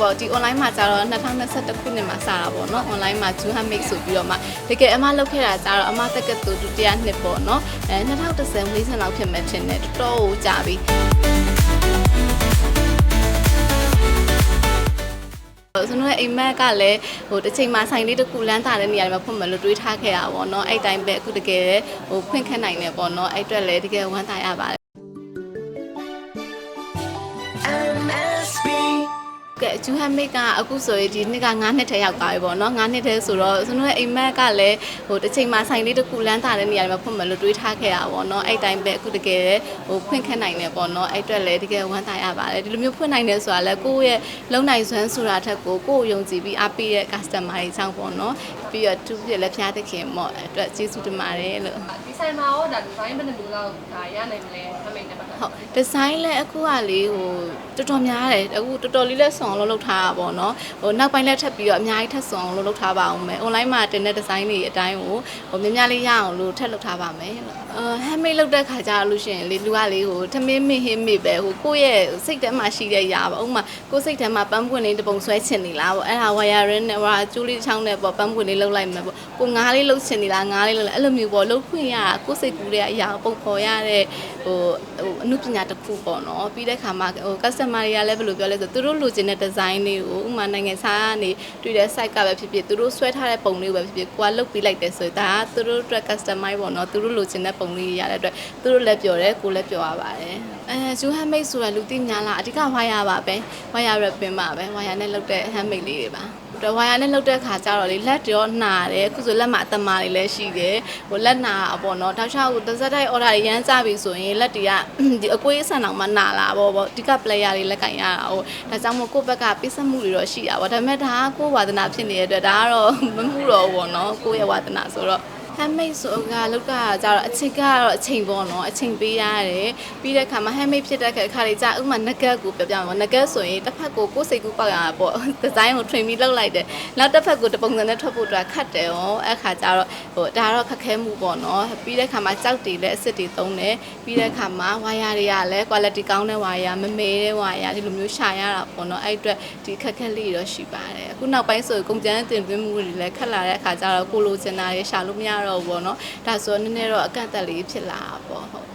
ပေါ့ဒီ online မှာကျတော့2021ခုနှစ်မှာစတာပေါ့နော် online မှာ June Handmade ဆိုပြီးတော့မှတကယ်အမလုပ်ခဲ့တာကျတော့အမတက်ကတူဒုတိယနှစ်ပေါ့နော်အဲ2010 40လောက်ဖြစ်မဲ့ထင်တယ်တော်တော်ကိုကြာပြီဆိုတော့အိမ်မက်ကလည်းဟိုတစ်ချိန်မှာဆိုင်လေးတစ်ခုလမ်းတာတဲ့နေရာတွေမှာဖွင့်မယ်လို့တွေးထားခဲ့တာပေါ့နော်အဲ့တိုင်းပဲအခုတကယ်ဟိုဖွင့်ခက်နိုင်တယ်ပေါ့နော်အဲ့အတွက်လည်းတကယ်ဝမ်းသာရပါတယ် ကဲဂျူဟန်မိတ်ကအခုဆိုရင်ဒီနှစ်က9နှစ်ထဲရောက်သွားပြီပေါ့နော်9နှစ်ထဲဆိုတော့ဆိုတော့အိမ်မက်ကလည်းဟိုတစ်ချိန်မှာဆိုင်လေးတစ်ခုလမ်းတာတဲ့နေရာတွေမှာဖွင့်မယ်လို့တွေးထားခဲ့တာပေါ့နော်အဲ့တိုင်းပဲအခုတကယ်ဟိုဖွင့်ခက်နိုင်တယ်ပေါ့နော်အဲ့အတွက်လည်းတကယ်ဝမ်းသာရပါတယ်ဒီလိုမျိုးဖွင့်နိုင်တယ်ဆိုတာလည်းကိုယ့်ရဲ့လုံနိုင်စွမ်းဆိုတာထက်ကိုကိုယ့်ကိုယုံကြည်ပြီးအားပေးတဲ့ customer တွေကြောင့်ပေါ့နော်ပြီးတော့သူပြည့်လည်းဖျားသခင်ပေါ့အဲ့အတွက်ကျေးဇူးတင်ပါတယ်လို့ဒီဆိုင်မှာရောဒါဒီဇိုင်းဘယ်နှမျိုးလောက်ဒါရနိုင်မလဲအမိတ်နဲ့ပတ်သက်ဟုတ်ဒီဇိုင်းလည်းအခုကလေဟိုတော်တော်များတယ်အခုတော်တော်လေးလည်းဆွန်အောင်လုပ်လုပ်ထားတာပေါ့နော်ဟိုနောက်ပိုင်းလည်းထပ်ပြီးတော့အများကြီးထပ်ဆွန်အောင်လုပ်လုပ်ထားပါအောင်မယ် online မှာတင်တဲ့ဒီဇိုင်းတွေအတိုင်းကိုဟိုများများလေးရအောင်လို့ထပ်လုပ်ထားပါမယ်လို့အာ handmade လုပ်တဲ့ခါကျတော့လို့ရှိရင်လေလူကလေဟိုထမင်းမင်းဟင်းမေပဲဟိုကိုယ့်ရဲ့စိတ်ထဲမှာရှိတဲ့ຢာပါဥပမာကိုယ်စိတ်ထဲမှာပန်းပွင့်လေးတစ်ပုံဆွဲချင်နေလားပေါ့အဲ့ဒါ wiring နဲ့ဟိုကျိုးလေးတစ်ချောင်းနဲ့ပေါ့ပန်းပွင့်လေးလုပ်လိုက်မယ်ပေါ့ကိုငားလေးလုပ်ချင်နေလားငားလေးလုပ်လိုက်အဲ့လိုမျိုးပေါ့လုပ်ခွင့်ရတာကိုယ်စိတ်ကူးတဲ့အရာကိုပုံဖော်ရတဲ့ဟိုဟိုအမှုပညာတစ်ခုပေါ့နော်ပြီးတဲ့ခါမှာဟို customer တွေကလည်းဘယ်လိုပြောလဲဆိုသူတို့လိုချင်တဲ့ design တွေကိုဥပမာနိုင်ငံခြားကနေတွေ့တဲ့ site ကပဲဖြစ်ဖြစ်သူတို့ဆွဲထားတဲ့ပုံလေးကိုပဲဖြစ်ဖြစ်ကိုကလုပ်ပြီးလိုက်တယ်ဆိုတော့ဒါကသူတို့အတွက် customize ပေါ့နော်သူတို့လိုချင်တဲ့ပုံလေးရတဲ့အတွက်သူတို့လည်းပြောတယ်ကိုလည်းပြောရပါတယ်အဲဂျူဟန်မိတ်ဆိုတာလူသိများလားအဓိကဝါယာပါပဲဝါယာရပင်ပါပဲဝါယာနဲ့လုပ်တဲ့ handmade လေးတွေပါတော့ဝါယာနဲ့လုပ်တဲ့ခါကျတော့လေလက်ရောနှာတယ်အခုဆိုလက်မှာအတမာတွေလည်းရှိတယ်ဟိုလက်နာအပေါ့နော်တောက်ချောက်တစ်စက်တိုက် order တွေရမ်းကြပြီဆိုရင်လက်တွေကဒီအကွေးအဆန်အောင်မှနာလာပေါ့ပေါ့ဒီက player တွေလက်ကင်ရတာဟိုဒါကြောင့်မို့ကိုယ့်ဘက်ကပိစက်မှုတွေတော့ရှိတာပေါ့ဒါပေမဲ့ဒါကကိုယ့်ဝါသနာဖြစ်နေတဲ့အတွက်ဒါကတော့မမှုတော့ဘူးပေါ့နော်ကိုယ့်ရဲ့ဝါသနာဆိုတော့ handmade ဆိုတာလောက်ကကြတော့အချိန်ကတော့အချိန်ပေါ့နော်အချိန်ပေးရတယ်ပြီးတဲ့ခါမှာ handmade ဖြစ်တဲ့ခါလေးကြာဥပမာငကက်ကိုပြောပြမှာငကက်ဆိုရင်တစ်ဖက်ကိုကိုယ်စိတ်ကူးပေါက်ရတာပေါ့ဒီဇိုင်းကို train ပြီးလုပ်လိုက်တယ်နောက်တစ်ဖက်ကိုတပုံစံနဲ့ထွက်ဖို့အတွက်ခတ်တယ်ရောအဲ့ခါကျတော့ဟိုဒါကတော့ခက်ခဲမှုပေါ့နော်ပြီးတဲ့ခါမှာကြောက်တွေလည်းအစ်စ်တွေသုံးတယ်ပြီးတဲ့ခါမှာဝါယာတွေကလည်း quality ကောင်းတဲ့ဝါယာမမေးတဲ့ဝါယာဒီလိုမျိုးရှာရတာပေါ့နော်အဲ့အတွက်ဒီခက်ခဲလေးတော့ရှိပါတယ်အခုနောက်ပိုင်းဆိုကုန်ကျန်းတင်သွင်းမှုတွေလည်းခက်လာတဲ့အခါကျတော့ကိုလိုချင်တာတွေရှာလို့မရတော့ဘူးပေါ့နော်ဒါဆိုတော့နည်းနည်းတော့အကန့်အသတ်လေးဖြစ်လာတာပေါ့ဟုတ်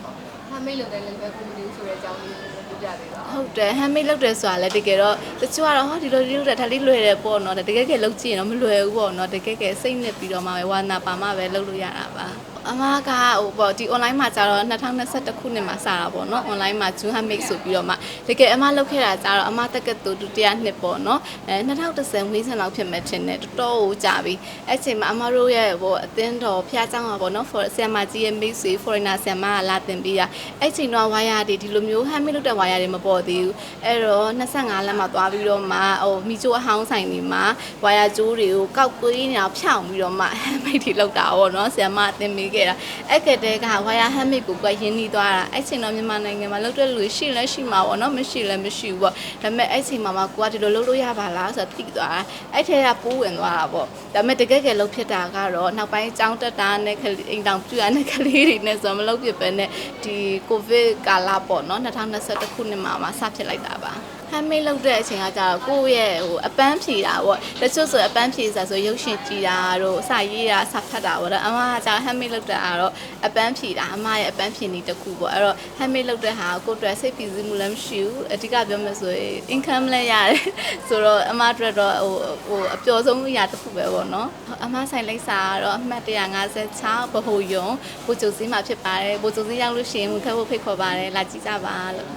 ဟာမိတ်လုပ်တဲ့လည်းပဲကွန်မတီဆိုတဲ့အကြောင်းလေးကိုပြောပြပေးပါဟုတ်တယ် handmade လုပ်တယ်ဆိုတာလည်းတကယ်တော့တချို့ကတော့ဟောဒီလိုလေးလုပ်တာဒါလေးလွယ်တယ်ပေါ့နော်တကယ်ကယ်လုပ်ကြည့်ရင်တော့မလွယ်ဘူးပေါ့နော်တကယ်ကယ်စိတ်နဲ့ပြီးတော့မှပဲဝါနာပါမှပဲလုပ်လို့ရတာပါ အမကဟိုပေါ့ဒီ online မှာကျတော့2021ခုနှစ်မှာစတာပေါ့နော် online မှာ June Handmade ဆိုပြီးတော့မှတကယ်အမလုပ်ခဲ့တာကျတော့အမတက်ကတူဒုတိယနှစ်ပေါ့နော်အဲ2010 40လောက်ဖြစ်မဲ့ထင်တယ်တော်တော်ကိုကြာပြီအဲ့ချိန်မှာအမတို့ရဲ့ဟိုအသင်းတော်ဖျားเจ้าမှာပေါ့နော် for ဆရာမကြီးရဲ့မိတ်ဆွေ foreigner ဆရာမကလာတင်ပြီးတာအဲ့ချိန်တော့ဝါယာတွေဒီလိုမျိုး handmade လုပ်တဲ့ဝါယာတွေမပေါ်သေးဘူးအဲ့တော့25လက်မှာသွားပြီးတော့မှဟိုမီချိုအဟောင်းဆိုင်တွေမှာဝါယာကျိုးတွေကိုကောက်ကွေးနေတာဖြောင်းပြီးတော့မှ handmade တွေလုပ်တာပေါ့နော်ဆရာမအတင်ပေး ခဲ့တာအဲ့ကတည်းကဝါယာ handmade ကိုကွက်ရင်းနှီးသွားတာအဲ့ချိန်တော့မြန်မာနိုင်ငံမှာလုပ်တဲ့လူတွေရှိလဲရှိမှာပေါ့နော်မရှိလဲမရှိဘူးပေါ့ဒါပေမဲ့အဲ့ချိန်မှာမှကိုကဒီလိုလုပ်လို့ရပါလားဆိုတော့သိသွားတာအဲ့ထဲကပိုးဝင်သွားတာပေါ့ဒါပေမဲ့တကယ်ကယ်လုပ်ဖြစ်တာကတော့နောက်ပိုင်းចောင်းတက်တာနဲ့ခလေးအိမ်တောင်ပြူရတဲ့ကလေးတွေနဲ့ဆိုတော့မလုပ်ဖြစ်ပဲနဲ့ဒီကိုဗစ်ကာလပေါ့နော်2021ခုနှစ်မှာမှစဖြစ်လိုက်တာပါ handmade လုပ်တဲ့အချိန်ကကြတော့ကိုယ့်ရဲ့ဟိုအပန်းဖြေတာပေါ့တချို့ဆိုအပန်းဖြေစားဆိုရုပ်ရှင်ကြည့်တာတို့အစာရေးတာစာဖတ်တာပေါ့ဒါအမကကြတော့ handmade လုပ်တာကတော့အပန်းဖြေတာအမရဲ့အပန်းဖြေနည်းတစ်ခုပေါ့အဲ့တော့ handmade လုပ်တဲ့ဟာကိုယ့်အတွက်စိတ်ဖိစီးမှုလည်းမရှိဘူးအဓိကပြောမယ်ဆိုရင် income လည်းရတယ်ဆိုတော့အမအတွက်တော့ဟိုဟိုအပျော်ဆုံးအရာတစ်ခုပဲပေါ့နော်အမဆိုင်လိပ်စာကတော့အမှတ်156ဗဟိုယုံဘိုးကျုပ်စည်းမှာဖြစ်ပါတယ်ဘိုးကျုပ်စည်းရောက်လို့ရှိရင်ခက်ဖို့ဖိတ်ခေါ်ပါတယ်လာကြည့်ကြပါလို့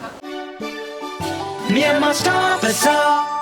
Myanmar Star Bazaar